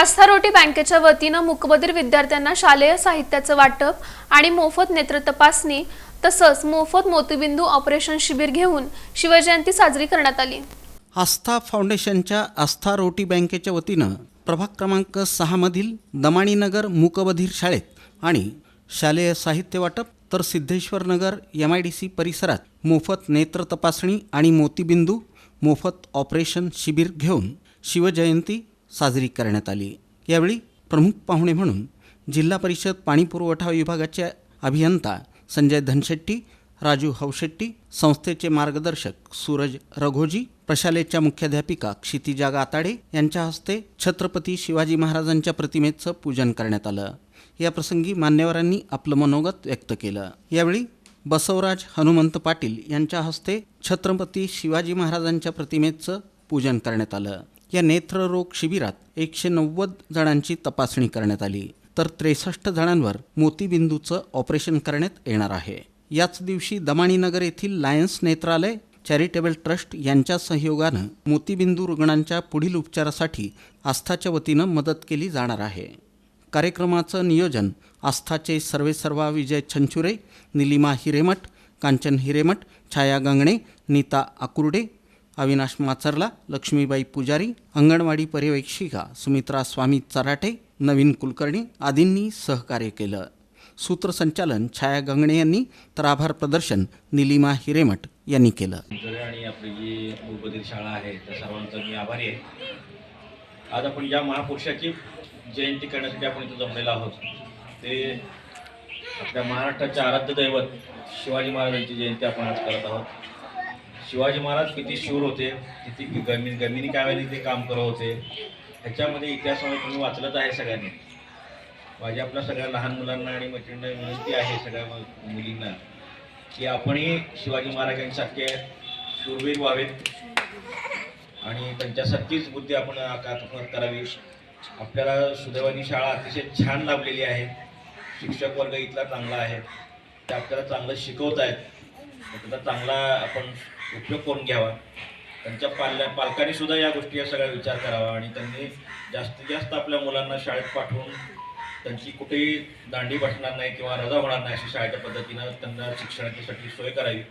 आस्था रोटी बँकेच्या वतीनं मुकबधीर विद्यार्थ्यांना शालेय साहित्याचं वाटप आणि मोफत नेत्र तपासणी तसंच मोफत मोतीबिंदू ऑपरेशन शिबिर घेऊन शिवजयंती साजरी करण्यात आली. आस्था फाउंडेशनच्या आस्था रोटी बँकेच्या वतीनं प्रभाग क्रमांक सहामधील दमाणीनगर मूकबधीर शाळेत आणि शालेय साहित्य वाटप तर Siddheshwar Nagar M I D C परिसरात मोफत नेत्र तपासणी आणि मोतीबिंदू मोफत ऑपरेशन शिबिर घेऊन शिवजयंती साजरी करण्यात आली. यावेळी प्रमुख पाहुणे म्हणून जिल्हा परिषद पाणीपुरवठा विभागाचे अभियंता संजय धनशेट्टी राजू हवशेट्टी संस्थेचे मार्गदर्शक सूरज रघोजी प्रशालेच्या मुख्याध्यापिका क्षितिजा गाताडे यांच्या हस्ते छत्रपती शिवाजी महाराजांच्या प्रतिमेचं पूजन करण्यात आलं. याप्रसंगी मान्यवरांनी आपलं मनोगत व्यक्त केलं. यावेळी बसवराज हनुमंत पाटील यांच्या हस्ते छत्रपती शिवाजी महाराजांच्या प्रतिमेचं पूजन करण्यात आलं. या नेत्ररोग शिबिरात एकशे नव्वद जणांची तपासणी करण्यात आली. तर त्रेसष्ट जणांवर मोतीबिंदूचं ऑपरेशन करण्यात येणार आहे. याच दिवशी दमाणीनगर येथील लायन्स नेत्रालय चॅरिटेबल ट्रस्ट यांच्या सहयोगानं मोतीबिंदू रुग्णांच्या पुढील उपचारासाठी आस्थाच्या वतीनं मदत केली जाणार आहे. कार्यक्रमाचं नियोजन आस्थाचे सर्वेसर्वा विजय छंचुरे निलिमा हिरेमठ कांचन हिरेमठ छाया गंगणे नीता आकुर्डे अविनाश माचरला लक्ष्मीबाई पुजारी अंगणवाडी पर्यवेक्षिका सुमित्रा स्वामी चराटे नवीन कुलकर्णी आदींनी सहकार्य केलं. सूत्रसंचालन छाया गंगणे यांनी तर आभार प्रदर्शन निलिमा हिरेमठ यांनी केलं. आणि आपली जी मूलबधीर शाळा आहे त्या सर्वांचा मी आभारी आहे. आज आपण ज्या महापुरुषाची जयंती करण्यासाठी आपण इथं जमलेलो आहोत. ते आपल्या महाराष्ट्राचे आराध्य दैवत शिवाजी महाराजांची जयंती आपण आज करत आहोत. शिवाजी महाराज किती शूर होते किती गमी गमिनी काव्याने ते काम करत होते. ह्याच्यामध्ये इतिहासामध्ये तुम्ही वाचलंच आहे सगळ्यांनी. माझ्या आपल्या सगळ्या लहान मुलांना आणि मैत्रिणींना विनंती आहे सगळ्या मु- मुलींना की आपणही शिवाजी महाराजांसारखे शूरवीर व्हावेत आणि त्यांच्यासारखीच बुद्धी आपण आत्मसात करावी. आपल्याला सुदैवानी शाळा अतिशय छान लाभलेली आहे. शिक्षक वर्ग इथला चांगला आहे. ते आपल्याला चांगलं शिकवत आहेत त्याचा चांगला आपण उपयोग करून घ्यावा. त्यांच्या पाल्या पालकांनी सुद्धा या गोष्टीचा सगळा विचार करावा आणि त्यांनी जास्तीत जास्त आपल्या मुलांना शाळेत पाठवून त्यांची कुठेही दांडी बसणार नाही किंवा रजा होणार नाही अशी शाळेच्या पद्धतीनं त्यांना शिक्षणासाठी सोय करावी.